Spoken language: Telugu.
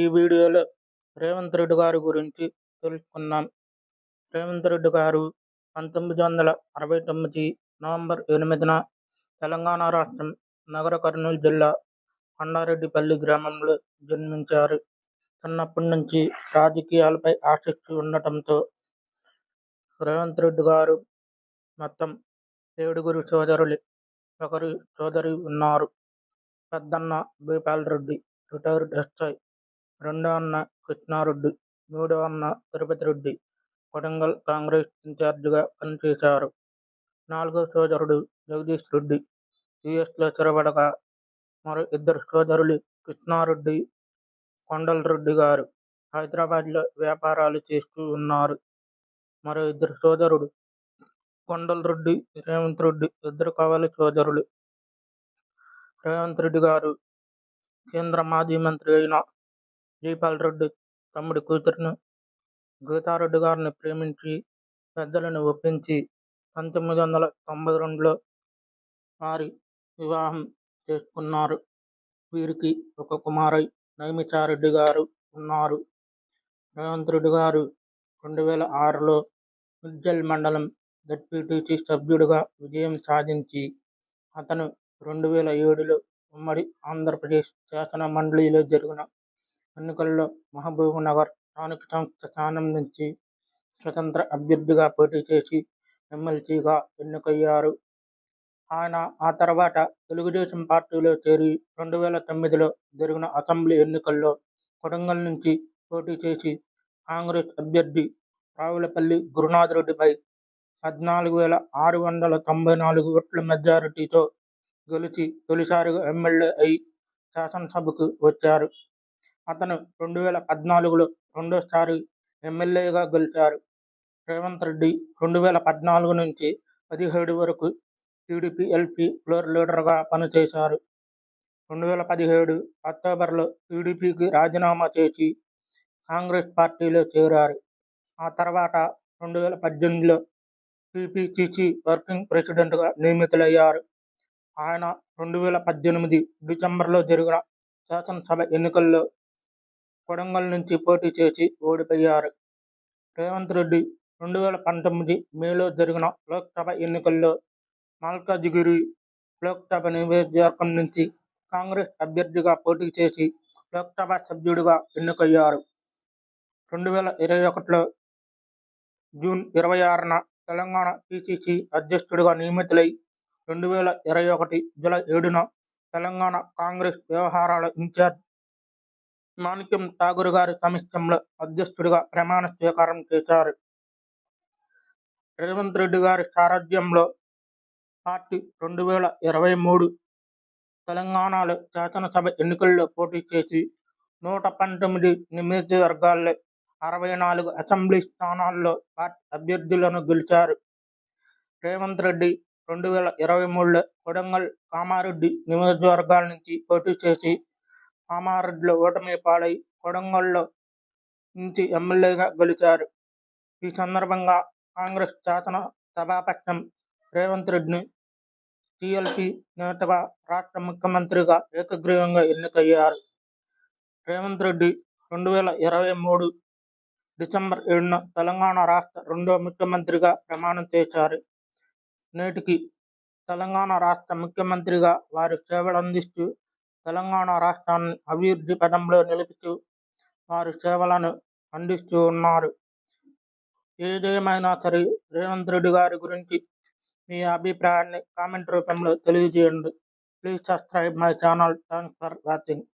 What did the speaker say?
ఈ వీడియోలో రేవంత్ రెడ్డి గారి గురించి తెలుసుకున్నాం రేవంత్ రెడ్డి గారు పంతొమ్మిది వందల అరవై తొమ్మిది నవంబర్ ఎనిమిదిన తెలంగాణ రాష్ట్రం నగర కర్నూలు జిల్లా కొండారెడ్డిపల్లి గ్రామంలో జన్మించారు. చిన్నప్పటి నుంచి రాజకీయాలపై ఆసక్తి ఉండటంతో రేవంత్ రెడ్డి గారు మొత్తం ఏడుగురు సోదరులు ఒకరి సోదరి ఉన్నారు. పెద్దన్న భూపాల్ రెడ్డి రిటైర్డ్ ఎస్ఐ రెండో అన్న కృష్ణారెడ్డి మూడో అన్న తిరుపతి రెడ్డి కొడంగల్ కాంగ్రెస్ ఇన్ఛార్జిగా పనిచేశారు. నాలుగో సోదరుడు జగదీష్ రెడ్డి యుఎస్లో స్థిరపడగా మరో ఇద్దరు సోదరులు కృష్ణారెడ్డి కొండల్ రెడ్డి గారు హైదరాబాద్లో వ్యాపారాలు చేస్తూ ఉన్నారు. మరో ఇద్దరు సోదరుడు కొండల్ రెడ్డి రేవంత్ రెడ్డి ఇద్దరు కావాలి సోదరులు. రేవంత్ రెడ్డి గారు కేంద్ర మాజీ మంత్రి అయిన జైపాల్ రెడ్డి తమ్ముడి కూతురును గీతారెడ్డి గారిని ప్రేమించి పెద్దలను ఒప్పించి పంతొమ్మిది వందల తొంభై రెండులో వారి వివాహం చేసుకున్నారు. వీరికి ఒక కుమారై నైమిచారెడ్డి గారు ఉన్నారు. రేవంత్ రెడ్డి గారు రెండు వేల ఆరులో ఉజ్జల్ మండలం జడ్పీటీసీ సభ్యుడిగా విజయం సాధించి అతను రెండు వేల ఏడులో ఉమ్మడి ఆంధ్రప్రదేశ్ శాసన మండలిలో జరిగిన ఎన్నికల్లో మహబూబ్నగర్ స్థానిక సంస్థ స్థానం నుంచి స్వతంత్ర అభ్యర్థిగా పోటీ చేసి ఎమ్మెల్సీగా ఎన్నికయ్యారు. ఆయన ఆ తర్వాత తెలుగుదేశం పార్టీలో చేరి రెండు వేల తొమ్మిదిలో జరిగిన అసెంబ్లీ ఎన్నికల్లో కొడంగల్ నుంచి పోటీ చేసి కాంగ్రెస్ అభ్యర్థి రావులపల్లి గురునాథరెడ్డిపై పద్నాలుగు వేల ఆరు వందల తొంభై నాలుగు ఓట్ల మెజారిటీతో గెలిచి తొలిసారిగా ఎమ్మెల్యే అయి శాసనసభకు వచ్చారు. అతను రెండు వేల పద్నాలుగులో రెండోసారి ఎమ్మెల్యేగా గెలిచారు. రేవంత్ రెడ్డి రెండు వేల పద్నాలుగు నుంచి పదిహేడు వరకు టీడీపీ ఎల్పీ ఫ్లోర్ లీడర్గా పనిచేశారు. రెండు వేల పదిహేడు అక్టోబర్లో టీడీపీకి రాజీనామా చేసి కాంగ్రెస్ పార్టీలో చేరారు. ఆ తర్వాత రెండు వేల పద్దెనిమిదిలో టీపీసీసీ వర్కింగ్ ప్రెసిడెంట్గా నియమితులయ్యారు. ఆయన రెండు వేల పద్దెనిమిది డిసెంబర్లో జరిగిన శాసనసభ ఎన్నికల్లో కొడంగల్ నుంచి పోటీ చేసి ఓడిపోయారు. రేవంత్ రెడ్డి రెండు వేల పంతొమ్మిది మేలో జరిగిన లోక్సభ ఎన్నికల్లో మల్కాజిగిరి లోక్సభ నియోజకవర్గం నుంచి కాంగ్రెస్ అభ్యర్థిగా పోటీ చేసి లోక్సభ సభ్యుడిగా ఎన్నికయ్యారు. రెండు వేల ఇరవై ఒకటిలో జూన్ ఇరవై ఆరున తెలంగాణ పిసిసి అధ్యక్షుడిగా నియమితులై రెండు వేల ఇరవై ఒకటి జూలై ఏడున తెలంగాణ కాంగ్రెస్ వ్యవహారాల ఇన్ఛార్జ్ మాణిక్యం ఠాగూర్ గారి సమక్షంలో అధ్యక్షుడిగా ప్రమాణ స్వీకారం చేశారు. రేవంత్ రెడ్డి గారి సారథ్యంలో పార్టీ రెండు వేల ఇరవై మూడు తెలంగాణలో శాసనసభ ఎన్నికల్లో పోటీ చేసి నూట పంతొమ్మిది నియోజకవర్గాల్లో అరవై నాలుగు అసెంబ్లీ స్థానాల్లో పార్టీ అభ్యర్థులను గెలిచారు. రేవంత్ రెడ్డి రెండు వేల ఇరవై మూడులో కొడంగల్ కామారెడ్డి నియోజకవర్గాల నుంచి పోటీ చేసి కామారెడ్డిలో ఓటమి పాలై కొడంగల్లో నుంచి ఎమ్మెల్యేగా గెలిచారు. ఈ సందర్భంగా కాంగ్రెస్ శాసన సభాపక్షం రేవంత్ రెడ్డిని టీఎల్పీ నేతగా రాష్ట్ర ముఖ్యమంత్రిగా ఏకగ్రీవంగా ఎన్నికయ్యారు. రేవంత్ రెడ్డి రెండు వేల ఇరవై మూడు డిసెంబర్ ఏడున తెలంగాణ రాష్ట్ర రెండో ముఖ్యమంత్రిగా ప్రమాణం చేశారు. నేటికి తెలంగాణ రాష్ట్ర ముఖ్యమంత్రిగా వారి సేవలందిస్తూ తెలంగాణ రాష్ట్రాన్ని అభివృద్ధి పదంలో నిలుపుతూ వారి సేవలను అందిస్తూ ఉన్నారు. ఏదేమైనా సరే రేవంత్ రెడ్డి గారి గురించి మీ అభిప్రాయాన్ని కామెంట్ రూపంలో తెలియజేయండి. Please subscribe my channel. Thanks for watching.